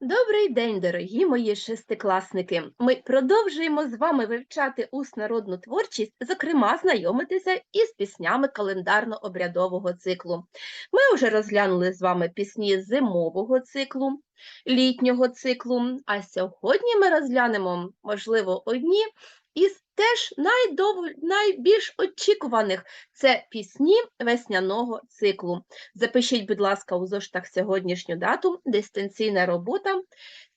Добрий день, дорогі мої шестикласники! Ми продовжуємо з вами вивчати усну творчість, зокрема, знайомитися із піснями календарно-обрядового циклу. Ми вже розглянули з вами пісні зимового циклу, літнього циклу, а сьогодні ми розглянемо, можливо, одні із теж найдов... найбільш очікуваних це пісні весняного циклу. Запишіть, будь ласка, у зоштах сьогоднішню дату, дистанційна робота.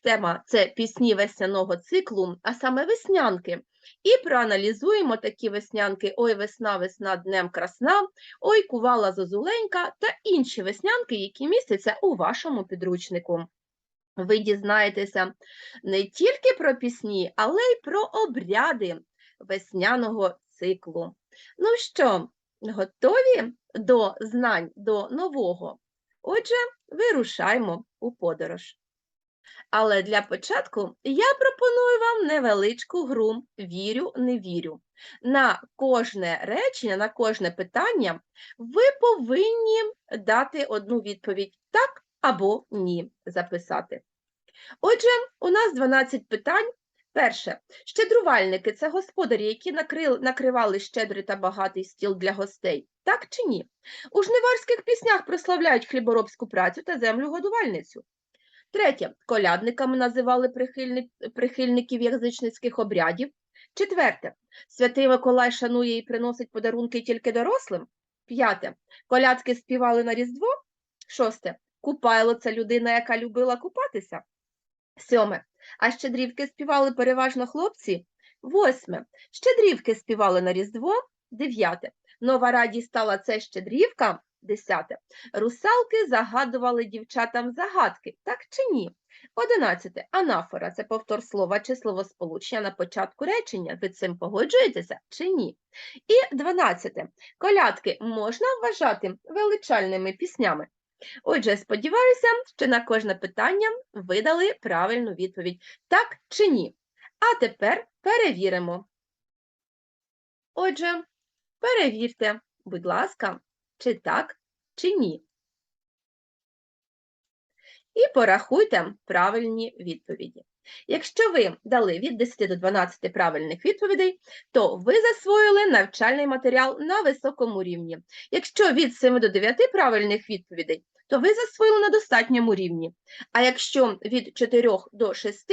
Тема це пісні весняного циклу, а саме веснянки. І проаналізуємо такі веснянки Ой, весна, весна, днем красна, Ой, кувала зозуленька та інші веснянки, які містяться у вашому підручнику. Ви дізнаєтеся не тільки про пісні, але й про обряди весняного циклу. Ну що, готові до знань до нового? Отже, вирушаймо у подорож. Але для початку я пропоную вам невеличку гру Вірю, не вірю. На кожне речення, на кожне питання ви повинні дати одну відповідь так або ні записати. Отже, у нас 12 питань. Перше, щедрувальники це господарі, які накривали щедрий та багатий стіл для гостей, так чи ні? У жниварських піснях прославляють хліборобську працю та землю годувальницю. Третє, колядниками називали прихильників язичницьких обрядів. Четверте, святий Миколай шанує і приносить подарунки тільки дорослим. П'яте, колядки співали на Різдво. Шосте, купайло це людина, яка любила купатися. Сьоме. А щедрівки співали переважно хлопці. Восьме. Щедрівки співали на Різдво. Дев'яте. Нова радість стала це щедрівка. Десяте. Русалки загадували дівчатам загадки, так чи ні? Одинадцяте. Анафора це повтор слова чи словосполучення на початку речення. Ви цим погоджуєтеся чи ні? І дванадцяте. Колядки можна вважати величальними піснями. Отже, сподіваюся, що на кожне питання ви дали правильну відповідь так чи ні. А тепер перевіримо. Отже, перевірте, будь ласка, чи так, чи ні. І порахуйте правильні відповіді. Якщо ви дали від 10 до 12 правильних відповідей, то ви засвоїли навчальний матеріал на високому рівні. Якщо від 7 до 9 правильних відповідей, то ви засвоїли на достатньому рівні. А якщо від 4 до 6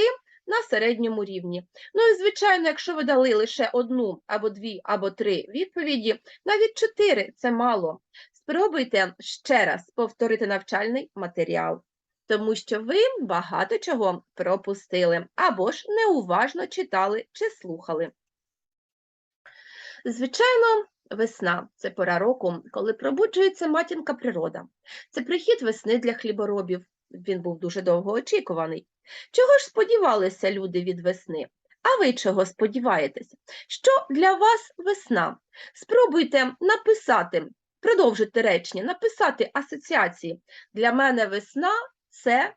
на середньому рівні. Ну і, звичайно, якщо ви дали лише одну або дві, або три відповіді, навіть чотири це мало. Спробуйте ще раз повторити навчальний матеріал, тому що ви багато чого пропустили або ж неуважно читали чи слухали. Звичайно, Весна це пора року, коли пробуджується матінка природа. Це прихід весни для хліборобів. Він був дуже довго очікуваний. Чого ж сподівалися люди від весни? А ви чого сподіваєтеся? Що для вас весна? Спробуйте написати, продовжити речення, написати асоціації. Для мене весна це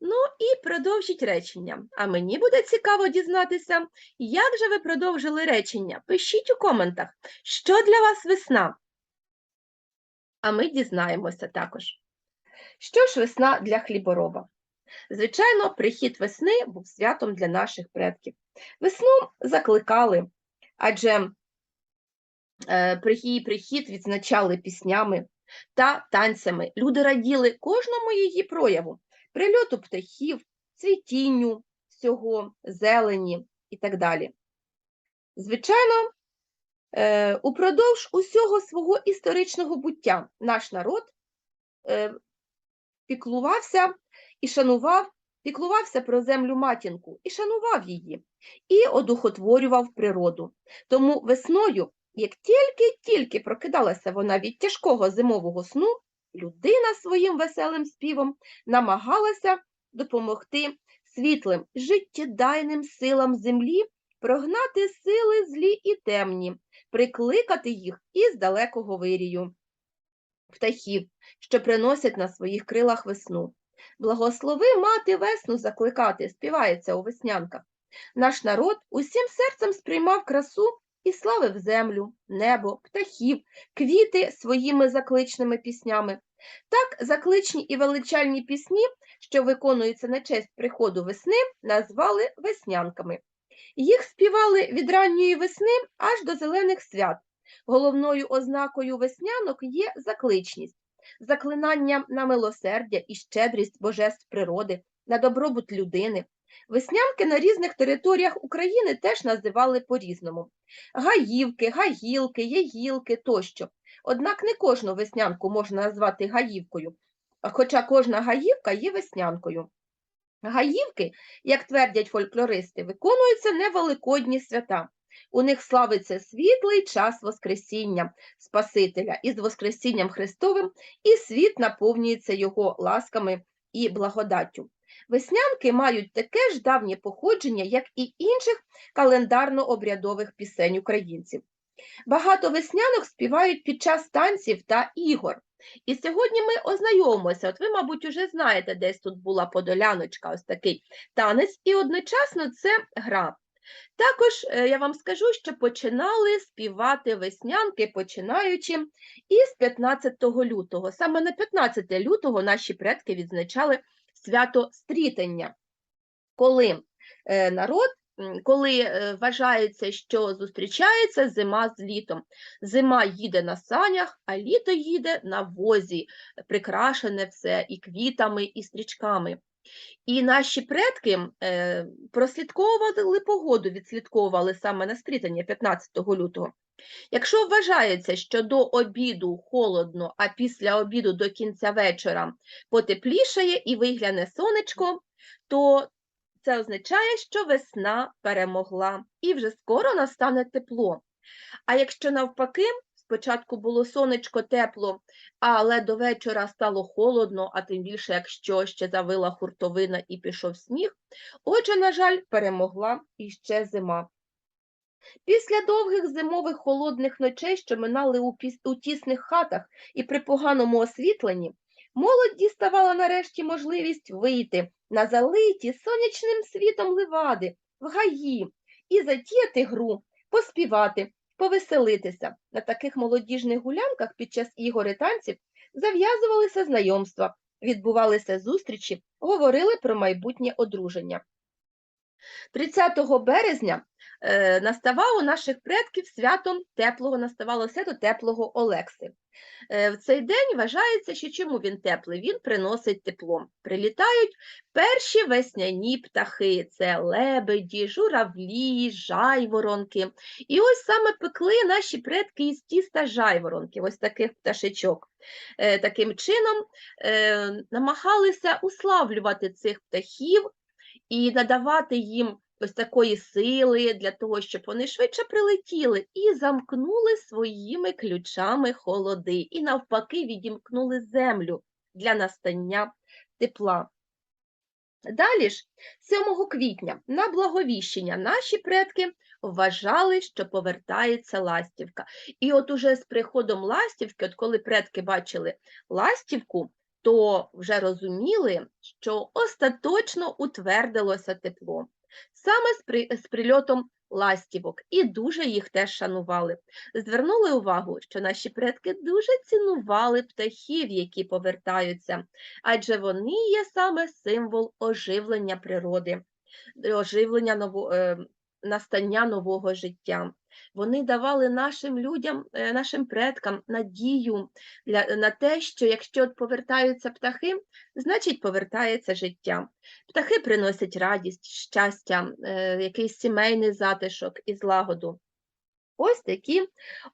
Ну і продовжіть речення. А мені буде цікаво дізнатися, як же ви продовжили речення. Пишіть у коментах, що для вас весна. А ми дізнаємося також. Що ж весна для хлібороба? Звичайно, прихід весни був святом для наших предків. Весну закликали, адже е, її прихід відзначали піснями та танцями. Люди раділи кожному її прояву прильоту птахів, цвітінню всього, зелені і так далі. Звичайно, е, упродовж усього свого історичного буття наш народ е, піклувався і шанував, піклувався про землю матінку і шанував її, і одухотворював природу. Тому весною, як тільки-тільки прокидалася вона від тяжкого зимового сну, людина своїм веселим співом намагалася допомогти світлим, життєдайним силам землі прогнати сили злі і темні, прикликати їх із далекого вирію, птахів, що приносять на своїх крилах весну. Благослови мати весну закликати, співається у веснянках. Наш народ усім серцем сприймав красу і славив землю, небо, птахів, квіти своїми закличними піснями. Так, закличні і величальні пісні, що виконуються на честь приходу весни, назвали веснянками. Їх співали від ранньої весни аж до зелених свят. Головною ознакою веснянок є закличність, заклинання на милосердя і щедрість божеств природи, на добробут людини. Веснянки на різних територіях України теж називали по-різному: гаївки, гаїлки, єгілки тощо. Однак не кожну веснянку можна назвати гаївкою, хоча кожна гаївка є веснянкою. Гаївки, як твердять фольклористи, виконуються невеликодні свята. У них славиться світлий час Воскресіння Спасителя, і з Воскресінням Христовим і світ наповнюється його ласками і благодаттю. Веснянки мають таке ж давнє походження, як і інших календарно-обрядових пісень українців. Багато веснянок співають під час танців та ігор. І сьогодні ми ознайомимося. От ви, мабуть, уже знаєте, десь тут була подоляночка, ось такий танець, і одночасно це гра. Також е, я вам скажу, що починали співати веснянки, починаючи із 15 лютого. Саме на 15 лютого наші предки відзначали свято стрітення, коли е, народ, коли е, вважається, що зустрічається зима з літом. Зима їде на санях, а літо їде на возі, прикрашене все і квітами, і стрічками. І наші предки е, прослідковували погоду, відслідковували саме на стрітання 15 лютого. Якщо вважається, що до обіду холодно, а після обіду до кінця вечора потеплішає і вигляне сонечко, то це означає, що весна перемогла і вже скоро настане тепло. А якщо навпаки, спочатку було сонечко тепло, але до вечора стало холодно, а тим більше, якщо ще завила хуртовина і пішов сніг, отже, на жаль, перемогла іще зима. Після довгих зимових холодних ночей, що минали у, піс... у тісних хатах і при поганому освітленні, молодь діставала нарешті можливість вийти на залиті сонячним світом ливади, в гаї і затіяти гру, поспівати, повеселитися. На таких молодіжних гулянках під час ігор і танців зав'язувалися знайомства, відбувалися зустрічі, говорили про майбутнє одруження. 30 березня наставав у наших предків святом теплого, наставало свято теплого Олекси. Е, в цей день вважається, що чому він теплий? Він приносить тепло. Прилітають перші весняні птахи: це лебеді, журавлі, жайворонки. І ось саме пекли наші предки із тіста жайворонків, ось таких пташечок. Е, Таким чином е, намагалися уславлювати цих птахів і надавати їм ось такої сили для того, щоб вони швидше прилетіли і замкнули своїми ключами холоди, і навпаки відімкнули землю для настання тепла. Далі ж, 7 квітня, на благовіщення, наші предки вважали, що повертається ластівка. І от уже з приходом ластівки, от коли предки бачили ластівку, то вже розуміли, що остаточно утвердилося тепло. Саме з, при... з прильотом ластівок, і дуже їх теж шанували. Звернули увагу, що наші предки дуже цінували птахів, які повертаються, адже вони є саме символ оживлення природи, оживлення ново... е, настання нового життя. Вони давали нашим людям, е, нашим предкам надію для, на те, що якщо повертаються птахи, значить повертається життя. Птахи приносять радість, щастя, е, якийсь сімейний затишок і злагоду. Ось такі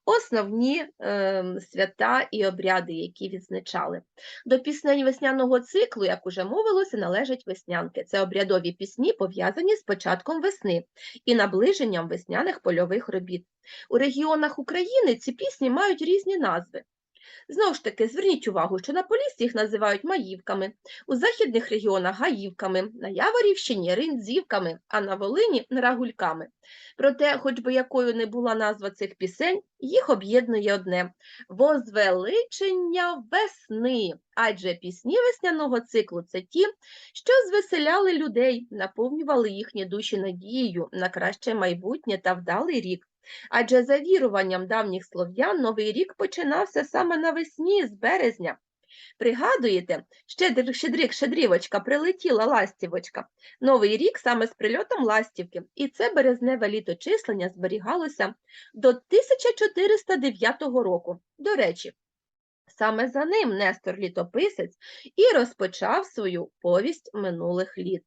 основні е, свята і обряди, які відзначали. До пісень весняного циклу, як уже мовилося, належать веснянки. Це обрядові пісні, пов'язані з початком весни і наближенням весняних польових робіт. У регіонах України ці пісні мають різні назви. Знову ж таки, зверніть увагу, що на Поліссі їх називають маївками, у західних регіонах гаївками, на Яворівщині ринзівками, а на Волині рагульками. Проте, хоч би якою не була назва цих пісень, їх об'єднує одне возвеличення весни, адже пісні весняного циклу це ті, що звеселяли людей, наповнювали їхні душі надією на краще майбутнє та вдалий рік. Адже за віруванням давніх слов'ян Новий рік починався саме навесні з березня. Пригадуєте, щедр, щедрик, щедрівочка, прилетіла ластівочка. Новий рік саме з прильотом ластівки, і це березневе літочислення зберігалося до 1409 року. До речі, саме за ним Нестор Літописець і розпочав свою повість минулих літ.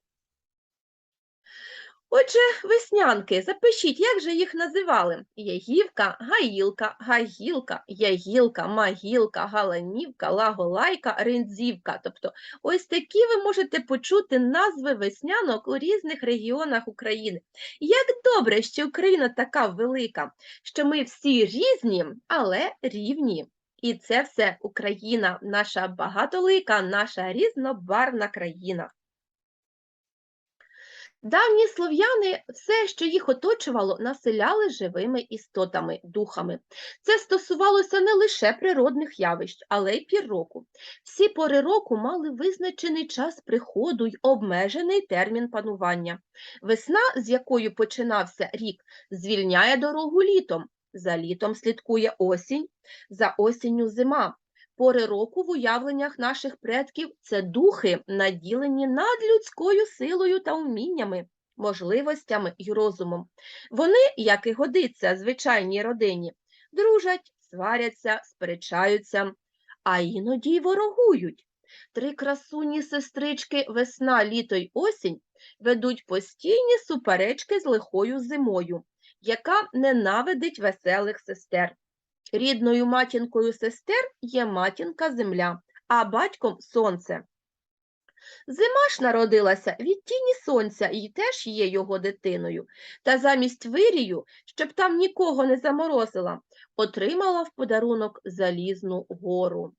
Отже, веснянки, запишіть, як же їх називали? Ягівка, гаїлка, гагілка, ягілка, магілка, галанівка, лаголайка, ринзівка. Тобто ось такі ви можете почути назви веснянок у різних регіонах України. Як добре, що Україна така велика, що ми всі різні, але рівні. І це все Україна, наша багатолика, наша різнобарвна країна. Давні слов'яни все, що їх оточувало, населяли живими істотами, духами. Це стосувалося не лише природних явищ, але й пір року. Всі пори року мали визначений час приходу й обмежений термін панування. Весна, з якою починався рік, звільняє дорогу літом. За літом слідкує осінь, за осінню зима. Пори року в уявленнях наших предків це духи, наділені надлюдською силою та вміннями, можливостями й розумом. Вони, як і годиться звичайній родині, дружать, сваряться, сперечаються, а іноді й ворогують. Три красуні сестрички весна, літо й осінь ведуть постійні суперечки з лихою зимою, яка ненавидить веселих сестер. Рідною матінкою сестер є матінка земля, а батьком сонце. Зима ж народилася від тіні сонця і теж є його дитиною, та замість вирію, щоб там нікого не заморозила, отримала в подарунок залізну гору.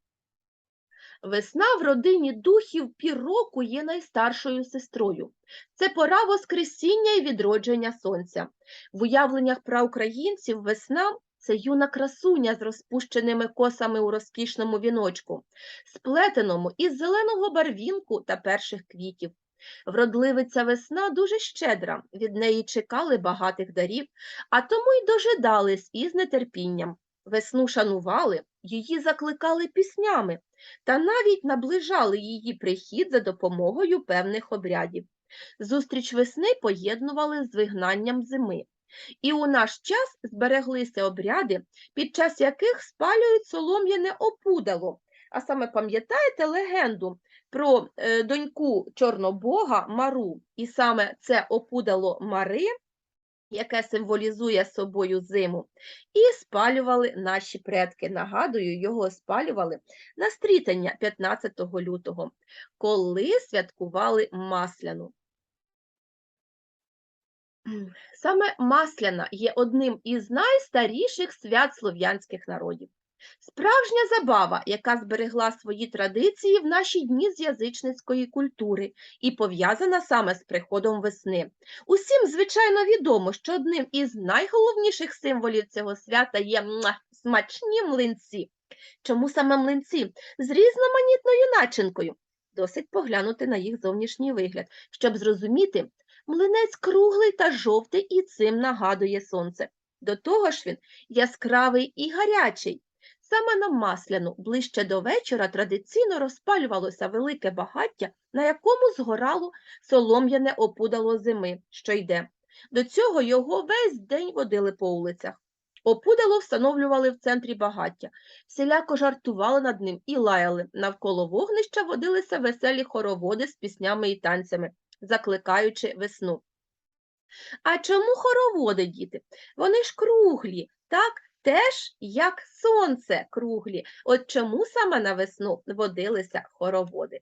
Весна в родині духів півроку є найстаршою сестрою. Це пора Воскресіння і відродження сонця. В уявленнях праукраїнців весна це юна красуня з розпущеними косами у розкішному віночку, сплетеному із зеленого барвінку та перших квітів. Вродливиця весна дуже щедра, від неї чекали багатих дарів, а тому й дожидались із нетерпінням. Весну шанували, її закликали піснями та навіть наближали її прихід за допомогою певних обрядів. Зустріч весни поєднували з вигнанням зими. І у наш час збереглися обряди, під час яких спалюють солом'яне опудало. А саме пам'ятаєте легенду про е, доньку Чорнобога Мару, і саме це опудало Мари, яке символізує собою зиму, і спалювали наші предки. Нагадую, його спалювали на стрітання 15 лютого, коли святкували Масляну. Саме Масляна є одним із найстаріших свят слов'янських народів. Справжня забава, яка зберегла свої традиції в наші дні з язичницької культури і пов'язана саме з приходом весни. Усім, звичайно, відомо, що одним із найголовніших символів цього свята є смачні млинці. Чому саме млинці? З різноманітною начинкою. Досить поглянути на їх зовнішній вигляд, щоб зрозуміти, Млинець круглий та жовтий і цим нагадує сонце. До того ж він яскравий і гарячий. Саме на масляну, ближче до вечора, традиційно розпалювалося велике багаття, на якому згорало солом'яне опудало зими, що йде. До цього його весь день водили по вулицях. Опудало встановлювали в центрі багаття, всіляко жартували над ним і лаяли. Навколо вогнища водилися веселі хороводи з піснями і танцями закликаючи весну. А чому хороводи, діти? Вони ж круглі, так? Теж як сонце круглі. От чому саме на весну водилися хороводи?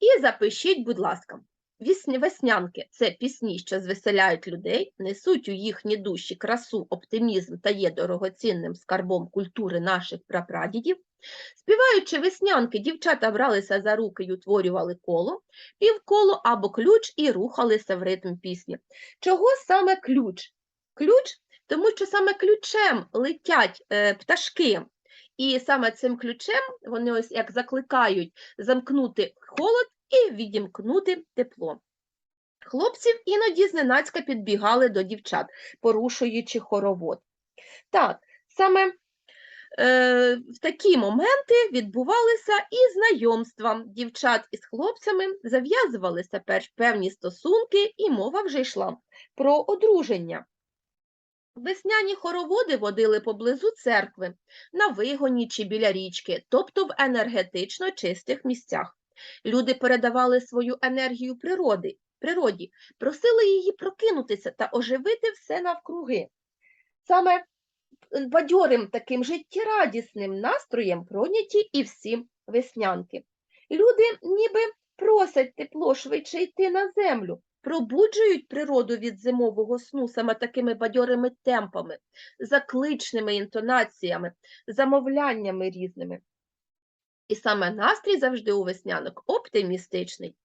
І запишіть, будь ласка, Веснянки це пісні, що звеселяють людей, несуть у їхні душі красу, оптимізм та є дорогоцінним скарбом культури наших прапрадідів. Співаючи веснянки, дівчата бралися за руки й утворювали коло, півколо або ключ і рухалися в ритм пісні. Чого саме ключ? Ключ, тому що саме ключем летять е, пташки. І саме цим ключем вони ось як закликають замкнути холод і відімкнути тепло. Хлопців іноді зненацька підбігали до дівчат, порушуючи хоровод. Так, саме е, в такі моменти відбувалися і знайомства дівчат із хлопцями, зав'язувалися певні стосунки, і мова вже йшла про одруження. Весняні хороводи водили поблизу церкви, на вигоні чи біля річки, тобто в енергетично чистих місцях. Люди передавали свою енергію природи, природі, просили її прокинутися та оживити все навкруги. Саме е, бадьорим таким життєрадісним настроєм пройняті і всі веснянки. Люди ніби просять тепло швидше йти на землю, пробуджують природу від зимового сну саме такими бадьорими темпами, закличними інтонаціями, замовляннями різними. І саме настрій завжди у веснянок оптимістичний.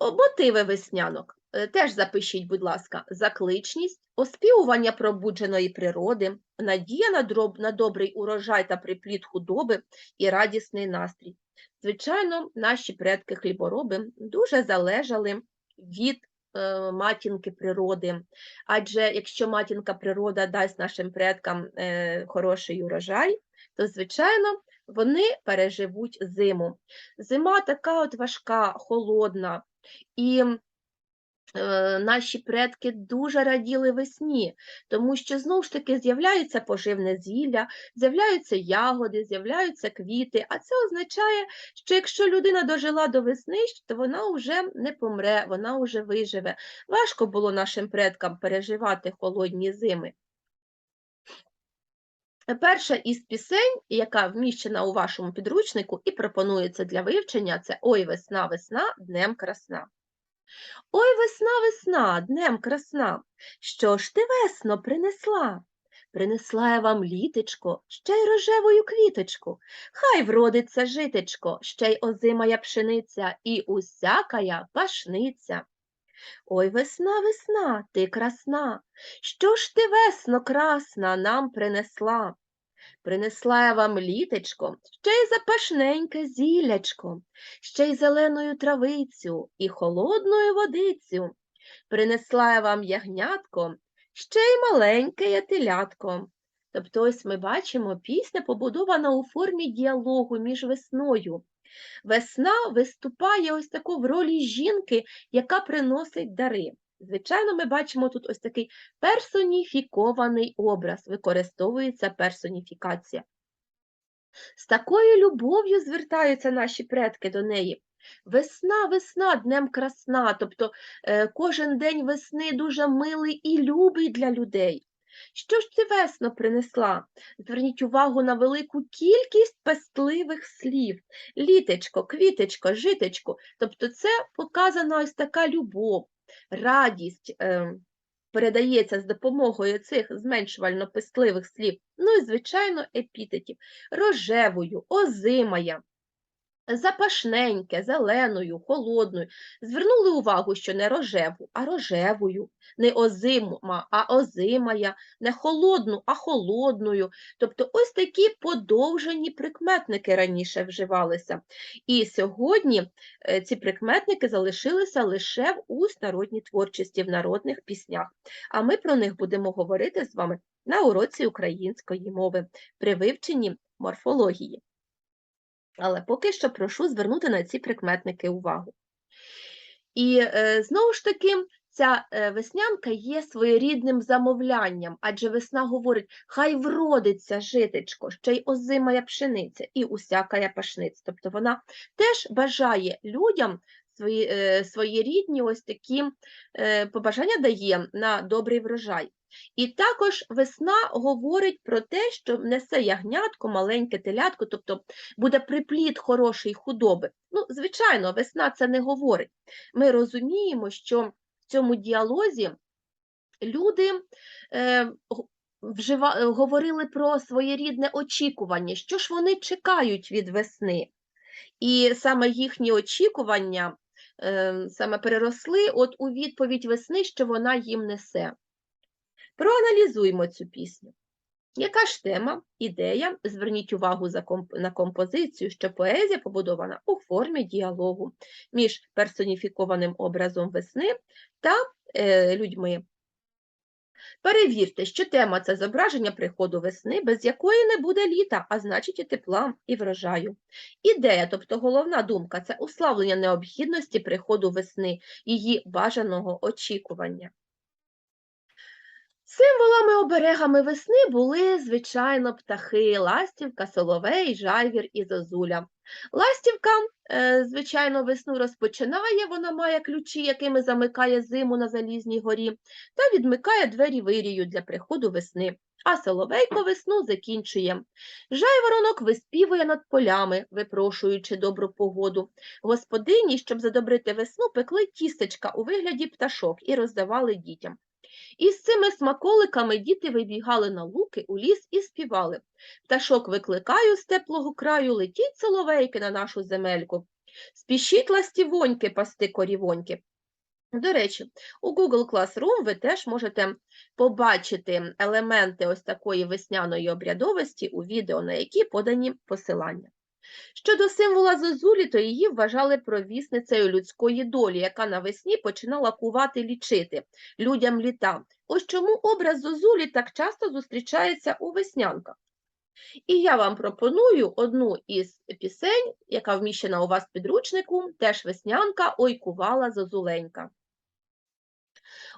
Мотиви веснянок е, теж запишіть, будь ласка, закличність, оспівування пробудженої природи, надія на, дроб, на добрий урожай та припліт худоби і радісний настрій. Звичайно, наші предки хлібороби дуже залежали від е, матінки природи, адже якщо матінка природа дасть нашим предкам е, хороший урожай, то, звичайно, вони переживуть зиму. Зима така от важка, холодна, і е, наші предки дуже раділи весні, тому що знову ж таки з'являється поживне зілля, з'являються ягоди, з'являються квіти, а це означає, що якщо людина дожила до весни, то вона вже не помре, вона вже виживе. Важко було нашим предкам переживати холодні зими. Перша із пісень, яка вміщена у вашому підручнику і пропонується для вивчення, це Ой, весна, весна, днем красна. Ой, весна, весна, днем красна, що ж ти весно принесла? Принесла я вам літечко, ще й рожевою квіточку. Хай вродиться житечко, ще й озимая пшениця і усякая пашниця. Ой, весна, весна, ти красна, що ж ти весно красна нам принесла? Принесла я вам літечко, ще й запашненьке зіллячко, ще й зеленою травицю і холодною водицю. Принесла я вам ягнятко, ще й маленьке ятилятко. Тобто ось ми бачимо, пісня побудована у формі діалогу між весною. Весна виступає ось таку в ролі жінки, яка приносить дари. Звичайно, ми бачимо тут ось такий персоніфікований образ, використовується персоніфікація. З такою любов'ю звертаються наші предки до неї. Весна, весна, днем красна, тобто е, кожен день весни дуже милий і любий для людей. Що ж ти весно принесла? Зверніть увагу на велику кількість пестливих слів. Літечко, квітечко, житечко. Тобто це показана ось така любов, радість е, передається з допомогою цих зменшувально-пестливих слів. Ну і, звичайно, епітетів. Рожевою, озимая, запашненьке, зеленою, холодною. Звернули увагу, що не рожеву, а рожевою, не озима, а озимая, не холодну, а холодною. Тобто ось такі подовжені прикметники раніше вживалися. І сьогодні е, ці прикметники залишилися лише в уснародній творчості, в народних піснях. А ми про них будемо говорити з вами на уроці української мови при вивченні морфології. Але поки що прошу звернути на ці прикметники увагу. І е, знову ж таки, ця е, веснянка є своєрідним замовлянням, адже весна говорить, хай вродиться житечко, ще й озимая пшениця і усякая пашниця. Тобто вона теж бажає людям свої, е, своєрідні ось такі е, побажання дає на добрий врожай. І також весна говорить про те, що несе ягнятко, маленьке телятко, тобто буде припліт хорошої худоби. Ну, звичайно, весна це не говорить. Ми розуміємо, що в цьому діалозі люди е, вжива, говорили про своєрідне очікування, що ж вони чекають від весни. І саме їхні очікування е, саме переросли от у відповідь весни, що вона їм несе. Проаналізуємо цю пісню. Яка ж тема, ідея? Зверніть увагу на композицію, що поезія побудована у формі діалогу між персоніфікованим образом весни та е, людьми. Перевірте, що тема це зображення приходу весни, без якої не буде літа, а значить і тепла, і врожаю. Ідея, тобто головна думка, це уславлення необхідності приходу весни, її бажаного очікування. Символами оберегами весни були, звичайно, птахи ластівка, соловей, жайвір і зозуля. Ластівка, е, звичайно, весну розпочинає, вона має ключі, якими замикає зиму на залізній горі, та відмикає двері вирію для приходу весни. А соловейко весну закінчує. Жайворонок виспівує над полями, випрошуючи добру погоду. Господині, щоб задобрити весну, пекли тістечка у вигляді пташок і роздавали дітям. І з цими смаколиками діти вибігали на луки у ліс і співали. Пташок викликаю з теплого краю, летіть соловейки на нашу земельку. Спішіть ластівоньки пасти корівоньки. До речі, у Google Classroom ви теж можете побачити елементи ось такої весняної обрядовості у відео, на які подані посилання. Щодо символа зозулі, то її вважали провісницею людської долі, яка навесні починала кувати лічити людям літа. Ось чому образ зозулі так часто зустрічається у веснянках. І я вам пропоную одну із пісень, яка вміщена у вас в підручнику, теж веснянка Ой кувала зозуленька.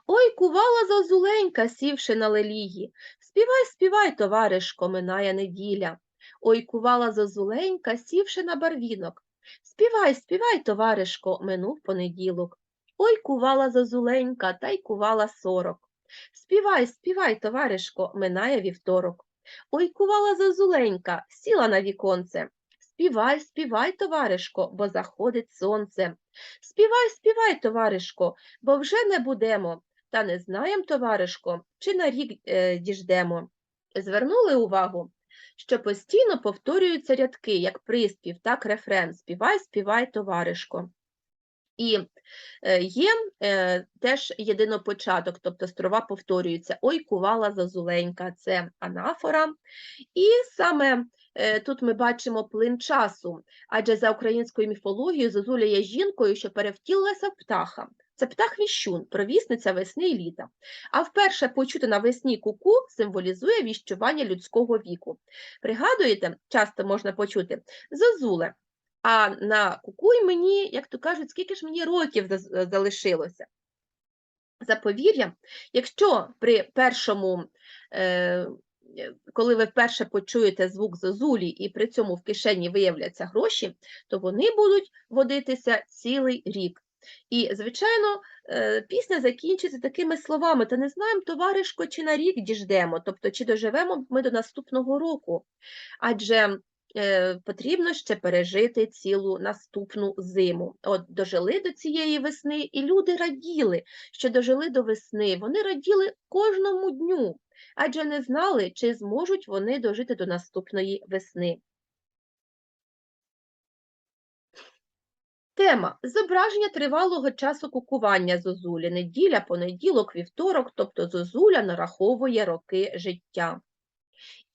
Ой, кувала зозуленька, сівши на лелії. Співай, співай, товаришко, минає неділя. Ой, кувала зозуленька, сівши на барвінок. Співай, співай, товаришко, минув понеділок. Ой, кувала зозуленька, та й кувала сорок. Співай, співай, товаришко, минає вівторок. Ой, кувала зозуленька, сіла на віконце. Співай, співай, товаришко, бо заходить сонце. Співай, співай, товаришко, бо вже не будемо, та не знаєм, товаришко, чи на рік е, діждемо. Звернули увагу, що постійно повторюються рядки, як приспів, так рефрен. Співай, співай, товаришко. І е, є е, теж єдинопочаток, тобто строва повторюється. Ой, кувала зозуленька, це анафора. І саме е, тут ми бачимо плин часу, адже за українською міфологією зозуля є жінкою, що перевтілилася в птаха. Це птах віщун, провісниця весни і літа. А вперше почути навесні куку символізує віщування людського віку. Пригадуєте, часто можна почути зозуле, а на кукуй мені, як то кажуть, скільки ж мені років залишилося. За повір'ям, якщо при першому, е, коли ви вперше почуєте звук зозулі і при цьому в кишені виявляться гроші, то вони будуть водитися цілий рік. І, звичайно, е, пісня закінчиться такими словами: та не знаємо, товаришко, чи на рік діждемо, тобто чи доживемо ми до наступного року. Адже е, потрібно ще пережити цілу наступну зиму. От дожили до цієї весни, і люди раділи, що дожили до весни. Вони раділи кожному дню, адже не знали, чи зможуть вони дожити до наступної весни. Тема зображення тривалого часу кукування зозулі. Неділя, понеділок, вівторок, тобто зозуля нараховує роки життя.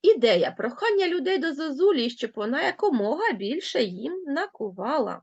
Ідея прохання людей до зозулі, щоб вона якомога більше їм накувала.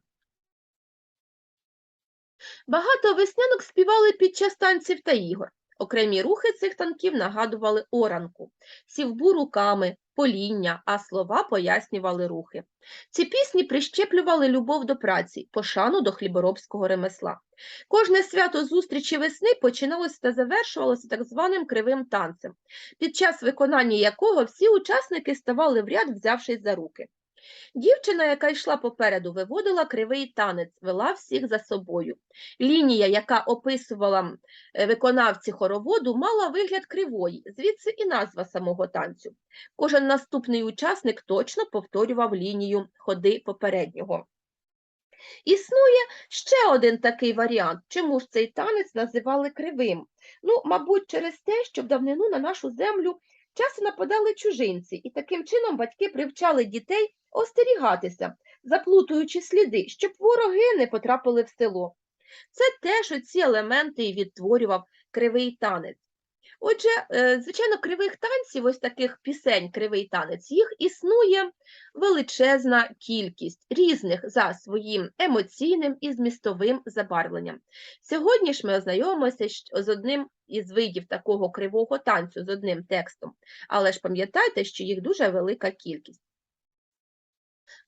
Багато веснянок співали під час танців та ігор. Окремі рухи цих танків нагадували оранку, сівбу руками, поління, а слова пояснювали рухи. Ці пісні прищеплювали любов до праці, пошану до хліборобського ремесла. Кожне свято зустрічі весни починалося та завершувалося так званим кривим танцем, під час виконання якого всі учасники ставали в ряд, взявшись за руки. Дівчина, яка йшла попереду, виводила кривий танець, вела всіх за собою. Лінія, яка описувала е, виконавці хороводу, мала вигляд кривої, звідси і назва самого танцю. Кожен наступний учасник точно повторював лінію ходи попереднього. Існує ще один такий варіант. Чому ж цей танець називали кривим? Ну, мабуть, через те, що в давнину на нашу землю часто нападали чужинці, і таким чином батьки привчали дітей остерігатися, заплутуючи сліди, щоб вороги не потрапили в село. Це теж оці елементи і відтворював кривий танець. Отже, е, звичайно, кривих танців, ось таких пісень, кривий танець, їх існує величезна кількість різних за своїм емоційним і змістовим забарвленням. Сьогодні ж ми ознайомимося з одним із видів такого кривого танцю, з одним текстом, але ж пам'ятайте, що їх дуже велика кількість.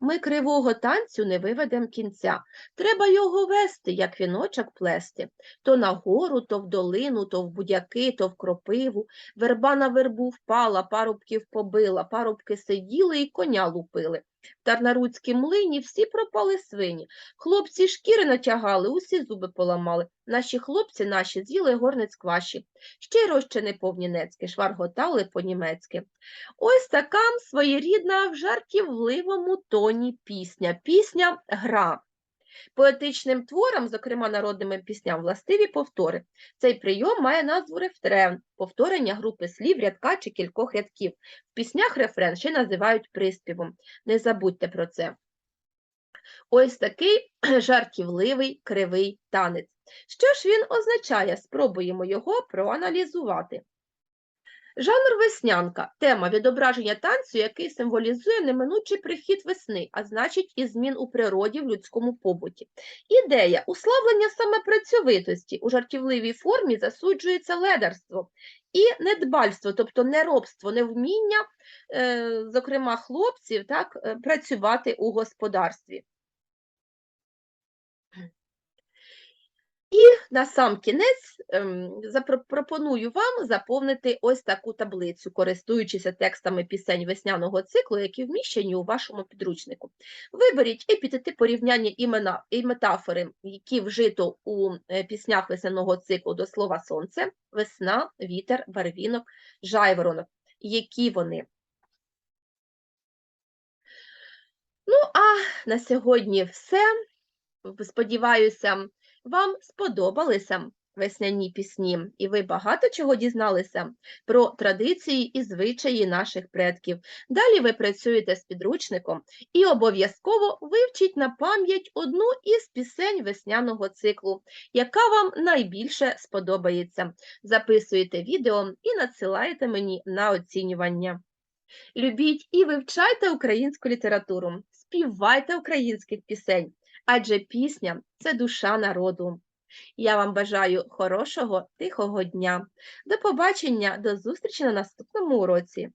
Ми кривого танцю не виведем кінця. Треба його вести, як віночок плести. То на гору, то в долину, то в будяки, то в кропиву. Верба на вербу впала, парубків побила, парубки сиділи і коня лупили. В Тарнаруцькій млині всі пропали свині. Хлопці шкіри натягали, усі зуби поламали. Наші хлопці наші з'їли горниць кваші. Ще й розчини повнінецьки, шварготали по-німецьки. Ось така своєрідна в жартівливому тоні пісня. Пісня гра. Поетичним творам, зокрема народним пісням, властиві повтори. Цей прийом має назву рефрен, повторення групи слів, рядка чи кількох рядків. В піснях рефрен ще називають приспівом. Не забудьте про це. Ось такий жартівливий кривий танець. Що ж він означає? Спробуємо його проаналізувати. Жанр веснянка тема відображення танцю, який символізує неминучий прихід весни, а значить і змін у природі в людському побуті. Ідея уславлення саме працьовитості у жартівливій формі засуджується ледарство і недбальство, тобто неробство, невміння, е, зокрема хлопців, так, е, працювати у господарстві. І на сам кінець ем, пропоную вам заповнити ось таку таблицю, користуючися текстами пісень весняного циклу, які вміщені у вашому підручнику. Виберіть епітети порівняння імена і метафори, які вжито у е, піснях весняного циклу до слова сонце, весна, вітер, барвінок, жайворонок. Які вони? Ну, а на сьогодні все. Сподіваюся, вам сподобалися весняні пісні, і ви багато чого дізналися про традиції і звичаї наших предків. Далі ви працюєте з підручником і обов'язково вивчіть на пам'ять одну із пісень весняного циклу, яка вам найбільше сподобається. Записуєте відео і надсилаєте мені на оцінювання. Любіть і вивчайте українську літературу, співайте українських пісень, адже пісня це душа народу. Я вам бажаю хорошого, тихого дня. До побачення, до зустрічі на наступному уроці.